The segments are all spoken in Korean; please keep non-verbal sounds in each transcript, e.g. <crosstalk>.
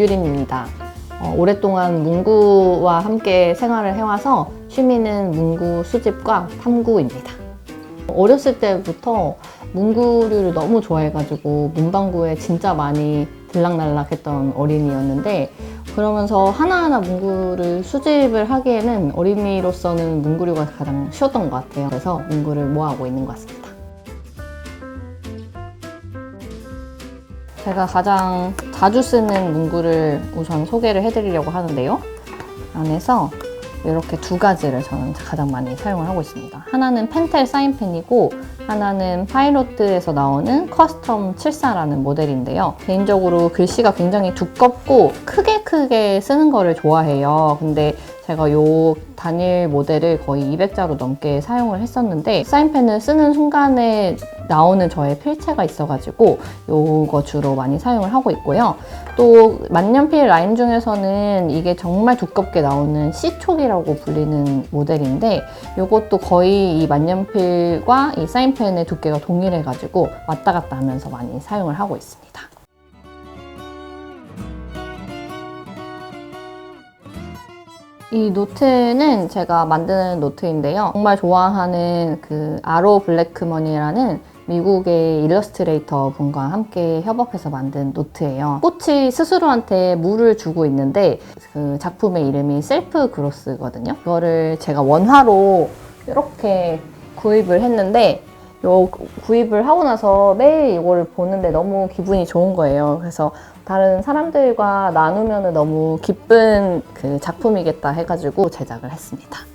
김규린입니다. 어, 오랫동안 문구와 함께 생활을 해와서 취미는 문구 수집과 탐구입니다. 어렸을 때부터 문구류를 너무 좋아해가지고 문방구에 진짜 많이 들락날락했던 어린이였는데 그러면서 하나하나 문구를 수집을 하기에는 어린이로서는 문구류가 가장 쉬웠던 것 같아요. 그래서 문구를 모아오고 있는 것 같습니다. 제가 가장 자주 쓰는 문구를 우선 소개를 해드리려고 하는데요. 안에서 이렇게 두 가지를 저는 가장 많이 사용을 하고 있습니다. 하나는 펜텔 사인펜이고 하나는 파이로트에서 나오는 커스텀 74라는 모델인데요. 개인적으로 글씨가 굉장히 두껍고 크게 크게 쓰는 거를 좋아해요. 근데 제가 요 단일 모델을 거의 200자로 넘게 사용을 했었는데 사인펜을 쓰는 순간에 나오는 저의 필체가 있어가지고 요거 주로 많이 사용을 하고 있고요. 또 만년필 라인 중에서는 이게 정말 두껍게 나오는 C촉이라고 불리는 모델인데 요것도 거의 이 만년필과 이 사인펜의 두께가 동일해가지고 왔다 갔다 하면서 많이 사용을 하고 있습니다. 이 노트는 제가 만드는 노트인데요. 정말 좋아하는 그 아로 블랙머니라는 미국의 일러스트레이터 분과 함께 협업해서 만든 노트예요. 꽃이 스스로한테 물을 주고 있는데 그 작품의 이름이 셀프 그로스거든요. 이거를 제가 원화로 이렇게 구입을 했는데 요 구입을 하고 나서 매일 이걸 보는데 너무 기분이 좋은 거예요. 그래서 다른 사람들과 나누면 너무 기쁜 그 작품이겠다 해가지고 제작을 했습니다.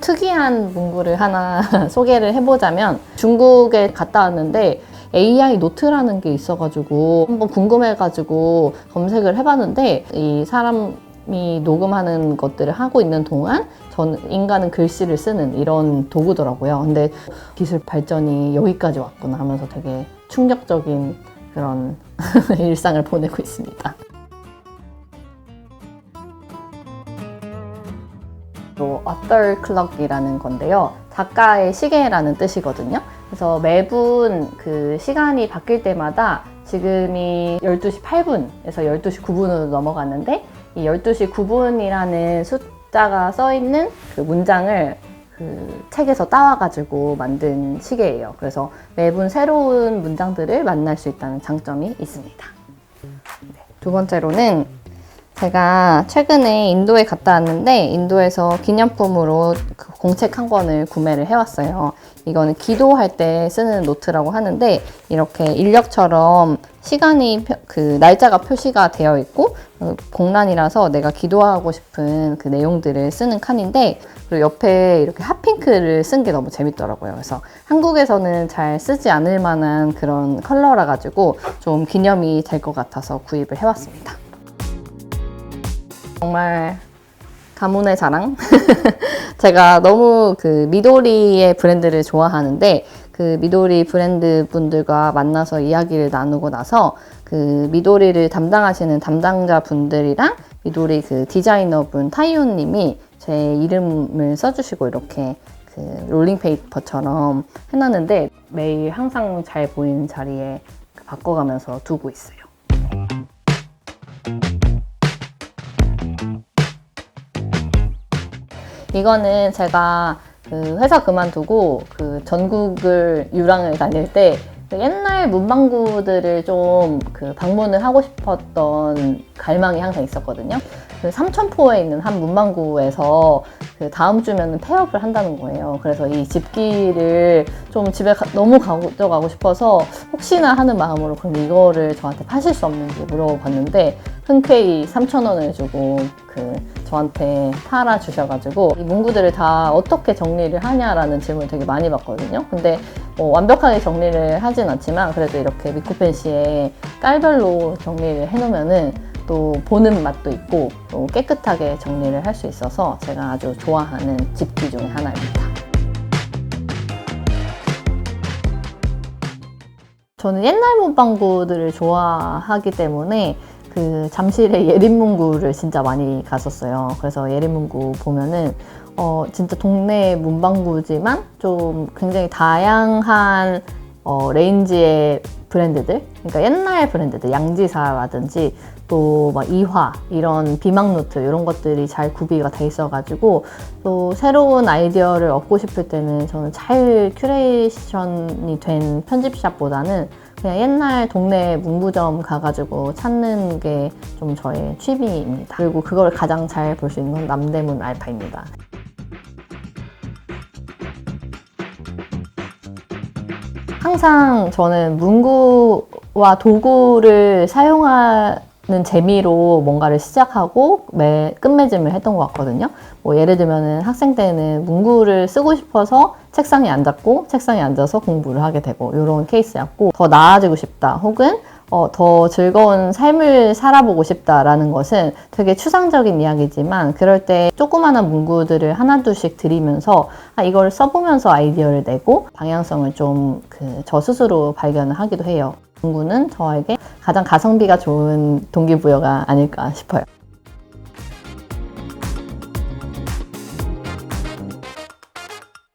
특이한 문구를 하나 <laughs> 소개를 해보자면 중국에 갔다 왔는데 AI 노트라는 게 있어가지고 한번 궁금해가지고 검색을 해봤는데 이 사람이 녹음하는 것들을 하고 있는 동안 저는 인간은 글씨를 쓰는 이런 도구더라고요. 근데 기술 발전이 여기까지 왔구나 하면서 되게 충격적인 그런 <laughs> 일상을 보내고 있습니다. Clock이라는 건데요. 작가의 시계라는 뜻이거든요. 그래서 매분 그 시간이 바뀔 때마다 지금이 12시 8분에서 12시 9분으로 넘어갔는데 이 12시 9분이라는 숫자가 써 있는 그 문장을 그 책에서 따와가지고 만든 시계예요. 그래서 매분 새로운 문장들을 만날 수 있다는 장점이 있습니다. 네, 두 번째로는 제가 최근에 인도에 갔다 왔는데 인도에서 기념품으로 그 공책 한 권을 구매를 해왔어요. 이거는 기도할 때 쓰는 노트라고 하는데 이렇게 인력처럼 시간이 표- 그 날짜가 표시가 되어 있고 어, 공란이라서 내가 기도하고 싶은 그 내용들을 쓰는 칸인데 그리고 옆에 이렇게 핫핑크를 쓴 게 너무 재밌더라고요. 그래서 한국에서는 잘 쓰지 않을 만한 그런 컬러라 가지고 좀 기념이 될 것 같아서 구입을 해왔습니다. 정말 가문의 자랑. <laughs> 제가 너무 그 미도리의 브랜드를 좋아하는데 그 미도리 브랜드 분들과 만나서 이야기를 나누고 나서 그 미도리를 담당하시는 담당자 분들이랑 미도리 그 디자이너 분 타이온 님이 제 이름을 써주시고 이렇게 그 롤링페이퍼처럼 해놨는데 매일 항상 잘 보이는 자리에 바꿔가면서 두고 있어요. 이거는 제가 그 회사 그만두고 그 전국을 유랑을 다닐 때그 옛날 문방구들을 좀 그 방문을 하고 싶었던 갈망이 항상 있었거든요. 그 삼천포에 있는 한 문방구에서 그 다음 주면은 폐업을 한다는 거예요. 그래서 이 집기를 좀 집에 가- 너무 가져가고 싶어서 혹시나 하는 마음으로 그럼 이거를 저한테 파실 수 없는지 물어봤는데 흔쾌히 3,000원을 주고 그 저한테 팔아 주셔가지고 이 문구들을 다 어떻게 정리를 하냐라는 질문을 되게 많이 받거든요. 근데 뭐 완벽하게 정리를 하진 않지만 그래도 이렇게 미코펜시에 깔별로 정리를 해놓으면은 또 보는 맛도 있고 또 깨끗하게 정리를 할 수 있어서 제가 아주 좋아하는 집기 중에 하나입니다. 저는 옛날 문방구들을 좋아하기 때문에 그 잠실의 예린문구를 진짜 많이 갔었어요. 그래서 예린문구 보면은 어 진짜 동네 문방구지만 좀 굉장히 다양한 어, 레인지의 브랜드들, 그러니까 옛날 브랜드들, 양지사라든지 또 막 이화 이런 비망 노트 이런 것들이 잘 구비가 돼 있어가지고 또 새로운 아이디어를 얻고 싶을 때는 저는 잘 큐레이션이 된 편집샵보다는 그냥 옛날 동네 문구점 가가지고 찾는 게 좀 저의 취미입니다. 그리고 그걸 가장 잘 볼 수 있는 건 남대문 알파입니다. 항상 저는 문구와 도구를 사용하는 재미로 뭔가를 시작하고 매, 끝맺음을 했던 것 같거든요. 뭐 예를 들면은 학생 때는 문구를 쓰고 싶어서 책상에 앉았고 책상에 앉아서 공부를 하게 되고 이런 케이스였고 더 나아지고 싶다 혹은 어, 더 즐거운 삶을 살아보고 싶다라는 것은 되게 추상적인 이야기지만 그럴 때 조그마한 문구들을 하나둘씩 드리면서 아, 이걸 써보면서 아이디어를 내고 방향성을 좀 그 저 스스로 발견을 하기도 해요. 문구는 저에게 가장 가성비가 좋은 동기부여가 아닐까 싶어요.